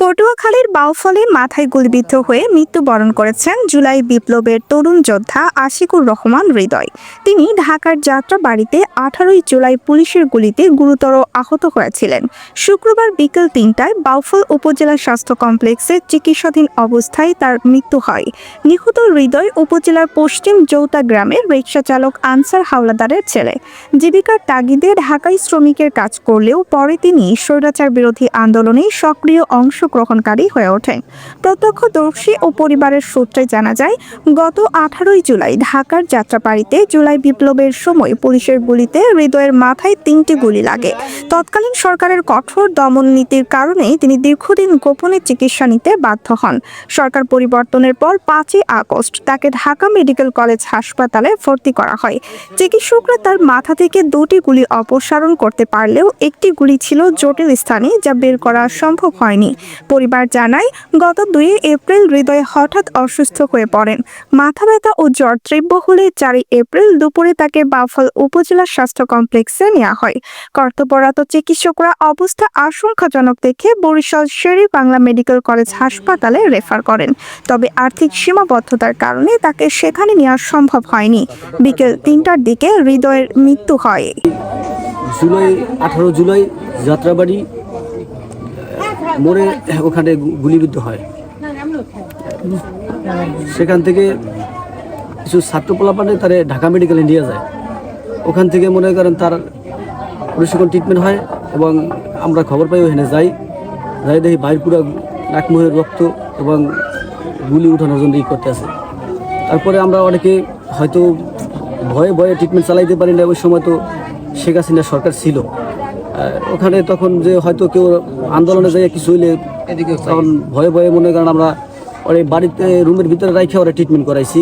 পটুয়াখালীর বাউফলে মাথায় গুলিবিদ্ধ হয়ে মৃত্যুবরণ করেছেন জুলাই বিপ্লবের তরুণ যোদ্ধা আশিকুর রহমান হৃদয়। তিনি ঢাকার যাত্রা বাড়িতে আঠারোই জুলাই পুলিশের গুলিতে গুরুতর আহত হয়েছিলেন। শুক্রবার বিকেল তিনটায় বাউফল উপজেলা স্বাস্থ্য কমপ্লেক্সে চিকিৎসাধীন অবস্থায় তার মৃত্যু হয়। নিহত হৃদয় উপজেলার পশ্চিম জৌতা গ্রামের রিক্সা চালক আনসার হাওলাদারের ছেলে। জীবিকার তাগিদে ঢাকায় শ্রমিকের কাজ করলেও পরে তিনি স্বৈরাচার বিরোধী আন্দোলনে সক্রিয় অংশগ্রহণকারী হয়ে ওঠেন প্রত্যক্ষদর্শী ও পরিবারের সূত্রে জানা যায়, গত আঠারোই জুলাই ঢাকার যাত্রাবাড়িতে জুলাই বিপ্লবের সময় পুলিশের গুলিতে হৃদয়ের মাথায় তিনটি গুলি লাগে। তৎকালীন সরকারের কঠোর দমন নীতির কারণেই তিনি দীর্ঘদিন গোপনে চিকিৎসা নিতে বাধ্য হন। সরকার পরিবর্তনের পর পাঁচই আগস্ট তাকে ঢাকা মেডিকেল কলেজ হাসপাতালে ভর্তি করা হয়। চিকিৎসকরা তার মাথা থেকে দুটি গুলি অপসারণ করতে পারলেও একটি গুলি ছিল জটিল স্থানে যা বের করা সম্ভব হয়নি। পরিবার জানায়, গত দুই এপ্রিল হৃদয় হঠাৎ অসুস্থ হয়ে পড়েন। মাথা ব্যথা ও জ্বর তীব্র হলে চারই এপ্রিল দুপুরে তাকে বাফল উপজেলা স্বাস্থ্য কমপ্লেক্সে নেওয়া হয়। কর্তব্যরত চিকিৎসকরা অবস্থা আশঙ্কাজনক দেখে বরিশাল শেরি বাংলা মেডিকেল কলেজ হাসপাতালে রেফার করেন। তবে আর্থিক সীমাবদ্ধতার কারণে তাকে সেখানে নেওয়া সম্ভব হয়নি। বিকেল তিনটার দিকে হৃদয়ের মৃত্যু হয়। জুলাই, আঠারো জুলাই যাত্রাবাড়ি মোড়ে ওখানে গুলিবিদ্ধ হয়। সেখান থেকে কিছু ছাত্র পোলাপানে তারে ঢাকা মেডিকেলে নিয়ে যায়। ওখান থেকে মনে করেন তার প্রশিক্ষণ ট্রিটমেন্ট হয় এবং আমরা খবর পাই ওখানে যাই। যাই দেখি বাইর পুরা নাকমুহের রক্ত এবং গুলি উঠানোর জন্য ই করতে আছে তারপরে আমরা অনেকে হয়তো ভয়ে ভয়ে ট্রিটমেন্ট চালাইতে পারি না ওই সময় তো শেখ হাসিনা সরকার ছিল। ওখানে তখন যে হয়তো কেউ আন্দোলনে যাই কিছু হইলে তখন ভয়ে ভয়ে মনে করেন আমরা ওরে বাড়িতে রুমের ভিতরে রাখে ওরা ট্রিটমেন্ট করাইছি।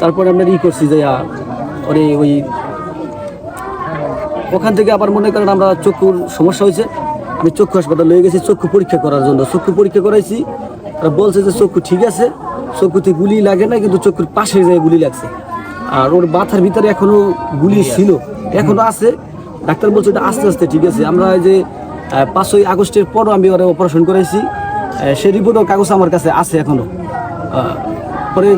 তারপরে আমরা ই করছি যে ওরে ওই ওখান থেকে আবার মনে করেন আমরা চক্ষুর সমস্যা হয়েছে। আমি চক্ষু হাসপাতাল লয়ে গেছি চক্ষু পরীক্ষা করার জন্য। চক্ষু পরীক্ষা করাইছি তারা বলছে যে চক্ষু ঠিক আছে চক্ষুতে গুলি লাগে না কিন্তু চক্ষুর পাশে যায় গুলি লাগছে। আর ওর মাথার ভিতরে এখনও গুলি ছিল এখনও আছে। ডাক্তার বলছে এটা আস্তে আস্তে ঠিক আছে। আমরা যে পাঁচই আগস্টের পরও আমি ওরা অপারেশন করেছি সে রিপোর্টও কাগজ আমার কাছে আছে এখনও। আহ, পরে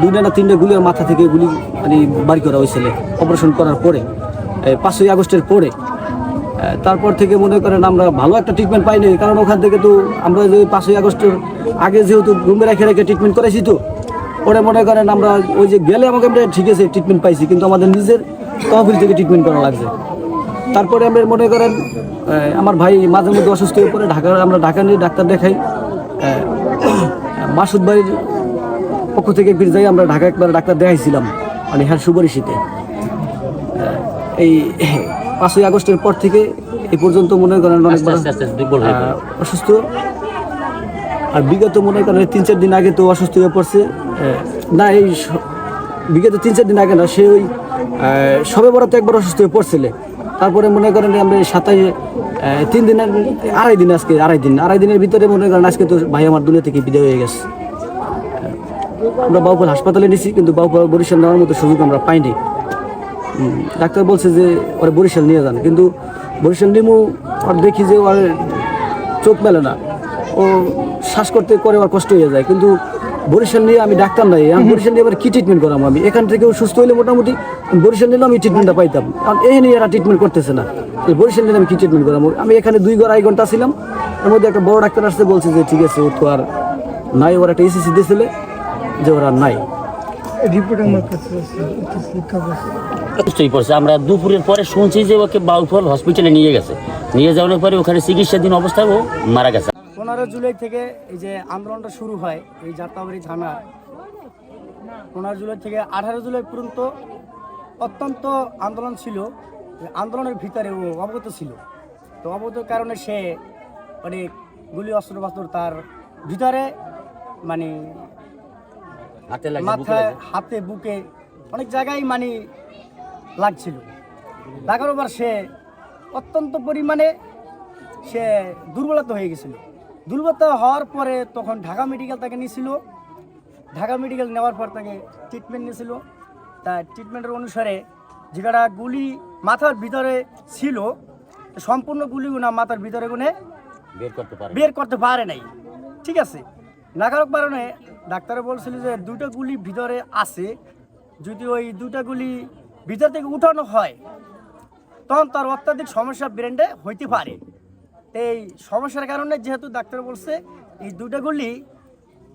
দুইটা না তিনটা গুলি ওর মাথা থেকে গুলি মানে বাড়ি করা হয়েছিল অপারেশন করার পরে। পাঁচই আগস্টের পরে। তারপর থেকে মনে করেন আমরা ভালো একটা ট্রিটমেন্ট পাইনি কারণ ওখান থেকে তো আমরা যে পাঁচই আগস্টের আগে যেহেতু রুমে রেখে রেখে ট্রিটমেন্ট করেছি তো পরে মনে করেন আমরা ওই যে গেলে আমাকে আমরা ঠিক আছে ট্রিটমেন্ট পাইছি কিন্তু আমাদের নিজের তহবিল থেকে ট্রিটমেন্ট করা লাগছে। তারপরে আমরা মনে করেন আমার ভাই মাঝে মধ্যে অসুস্থ হয়ে পড়ে ঢাকা আমরা ঢাকা নিয়ে ডাক্তার দেখাই। মাসুদ ভাইয়ের পক্ষ থেকে একদিন যাই আমরা ঢাকা একবার ডাক্তার দেখাইছিলাম মানে হ্যাঁ সুবরিশিতে এই পাঁচই আগস্টের পর থেকে এই পর্যন্ত মনে করেন অনেকবার অসুস্থ। আর বিগত মনে করেন তিন চার দিন আগে তো অসুস্থ হয়ে পড়ছে। না এই বিগত তিন চার দিন আগে না সে ওই সবে বড় তো একবার অসুস্থ হয়ে পড়ছিলে। তারপরে মনে করেন আমরা সাতাই তিন দিন আড়াই দিন আজকে, আড়াই দিন, আড়াই দিনের ভিতরে মনে করেন আজকে তো ভাই আমার দুনিয়া থেকে বিদায় হয়ে গেছে। আমরা বাউপাল হাসপাতালে নিছি, কিন্তু বাউপাল বরিশাল নেওয়ার মতো সুযোগ আমরা পাইনি। ডাক্তার বলছে যে ওরা বরিশাল নিয়ে যান, কিন্তু বরিশাল নিমু আর দেখি যে ওর চোখ মেলে না। ও শ্বাস করতে করে ওর কষ্ট হয়ে যায়, কিন্তু বরিশাল নিয়ে আমি ডাক্তার নাই আমি বরিশাল নিয়ে এবার কী ট্রিটমেন্ট করাম আমি? এখান থেকেও সুস্থ হইলে মোটামুটি বরিশাল নিলে আমি ট্রিটমেন্টটা পাইতাম। কারণ এই নিয়ে এরা ট্রিটমেন্ট করতেছে না। এই বরিশাল নিলে আমি কী ট্রিটমেন্ট করাম? আমি এখানে দুই আড়াই ঘণ্টা ছিলাম। এর মধ্যে একটা বড় ডাক্তার আসতে বলছে যে ঠিক আছে ও তো আর নাই। ওর একটা এসিসি দিয়েছিলে যে ওরা নাই। রিপোর্ট আমার কাছে পড়ছে। আমরা দুপুরের পরে শুনছি যে ওকে বাউফল হসপিটালে নিয়ে গেছে। নিয়ে যাওয়ার পরে ওখানে চিকিৎসাধীন অবস্থায় ও মারা গেছে। পনেরো জুলাই থেকে এই যে আন্দোলনটা শুরু হয় এই যাত্রাবাড়ি থানা পনেরো জুলাই থেকে আঠারো জুলাই পর্যন্ত অত্যন্ত আন্দোলন ছিল আন্দোলনের ভিতরে ও অবগত ছিল। তো অবগত কারণে সে অনেক গুলি অস্ত্র বাস্ত্র তার ভিতরে মানে হাতে মাথায় হাতে বুকে অনেক জায়গায় মানে লাগছিল। লাগার সে অত্যন্ত পরিমাণে সে দুর্বলতা হয়ে গেছিল। দুর্বলতা হওয়ার পরে তখন ঢাকা মেডিকেল তাকে নিয়েছিল। ঢাকা মেডিকেল নেওয়ার পর তাকে ট্রিটমেন্ট নিয়েছিল। তা ট্রিটমেন্টের অনুসারে যেটা গুলি মাথার ভিতরে ছিল সম্পূর্ণ গুলিগুলো মাথার ভিতরে গুনে বের করতে পারে। বের করতে পারে নাই। ঠিক আছে? লাগার কারণে ডাক্তারে বলছিল যে দুটো গুলি ভিতরে আছে যদি ওই দুটো গুলি ভিতর থেকে উঠানো হয় তখন তার অত্যাধিক সমস্যা ব্রেন্ডে হইতে পারে। এই সমস্যার কারণে যেহেতু ডাক্তার বলছে, এই দুটো গুলি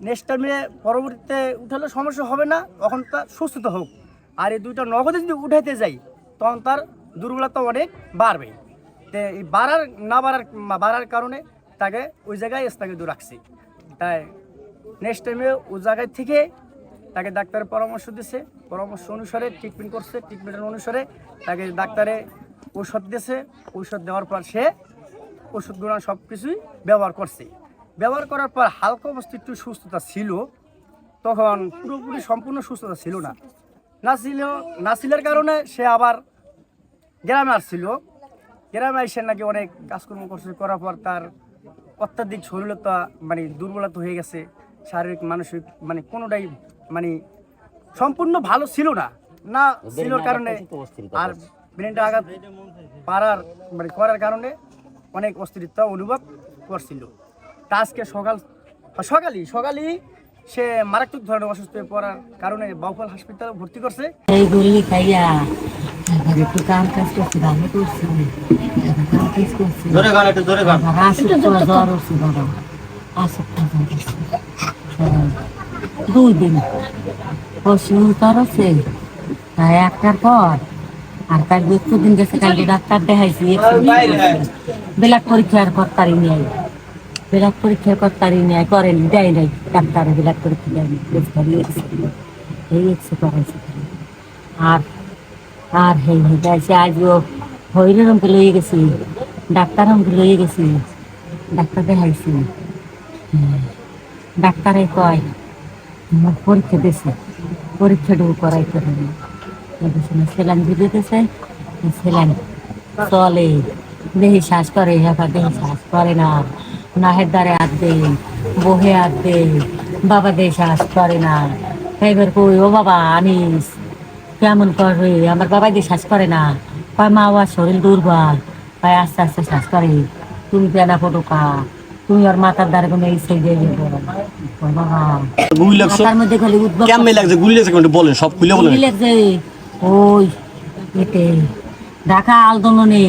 নেক্সট টাইমে পরবর্তীতে উঠালে সমস্যা হবে না, তখন তার সুস্থতা হোক। আর এই দুইটা নগদে যদি উঠাইতে যাই, তখন তার দুর্বলতা অনেক বাড়বে। তো এই বাড়ার, না বাড়ার বাড়ার কারণে তাকে ওই জায়গায় স্থগিত রাখছি। তাই নেক্সট টাইমে ওই জায়গায় থেকে তাকে ডাক্তারের পরামর্শ দিছে। পরামর্শ অনুসারে ট্রিটমেন্ট করছে। ট্রিটমেন্টের অনুসারে তাকে ডাক্তারে ঔষধ দিয়েছে ঔষধ দেওয়ার পর সে ওষুধগুলো সব কিছুই ব্যবহার করছে। ব্যবহার করার পর হালকা অবস্থা একটু সুস্থতা ছিল তখন পুরোপুরি সম্পূর্ণ সুস্থতা ছিল না। না ছিল না ছিলের কারণে সে আবার গ্রামে আসছিল। গ্রামে এসে নাকি অনেক কাজকর্ম করছে করার পর তার অত্যাধিক শরীরতা মানে দুর্বলতা হয়ে গেছে শারীরিক মানসিক মানে কোনোটাই মানে সম্পূর্ণ ভালো ছিল না। না ছিল কারণে আর ব্রেনটা আঘাত পারার মানে করার কারণে অনেক অস্থিরতা অনুভব করছিল। তা আজকে সকাল সকালই সকালই সে মারাত্মক ধরনের অসুস্থ হয়ে পড়ার কারণে বাউফল হাসপাতালে ভর্তি করছে। এইগুলি খাইয়া একটু কাম কাজ করছি ভালো করছি। কাম কাজ করছি। আমার আসুক তো জ্বর উঠছে আসুক তো জ্বর উঠছে সবাই। দুই দিন পশু তাই একটার পর আর তার দুটো দিন গেছে কালকে ডাক্তার দেখাইছি বেলাক পরীক্ষার করতারি নিয়ে বেলাক পরীক্ষার করতারি নিয়ে করেনি, দেয় নাই। ডাক্তার বেলাক পরীক্ষা দেয়নি এই এক্সে করাইছে আর আর হেই হেই যাইছে আজও হইলের রমকে লইয়ে গেছি। ডাক্তার রমকে লইয়ে গেছি। ডাক্তার দেখাইছি। ডাক্তারে কয় পরীক্ষা দিছে। পরীক্ষাটুকু করাইতে হবে। সেলান দিতেছে সেলান চলে। দেহি শ্বাস করে হেফা দেহি শ্বাস করে না। নাহের দ্বারে হাত দে বহে হাত দে বাবা দেহি শ্বাস করে না। এবার কই ও বাবা আনিস কেমন করে আমার বাবা দিয়ে শ্বাস করে না। কয় মা বাবার শরীর দুর্বল। কয় আস্তে আস্তে শ্বাস করে। তুমি পেনা ফটোকা। তুমি ওর মাথার দ্বারে কোনো এই সেই দিয়ে বাবা। গুলি লাগছে? মাথার মধ্যে খালি উদ্ভব কেমন লাগছে? গুলি লাগছে? বলেন সব খুলে বলেন। বুঝলে যে ওই এতে ঢাকা আন্দোলনে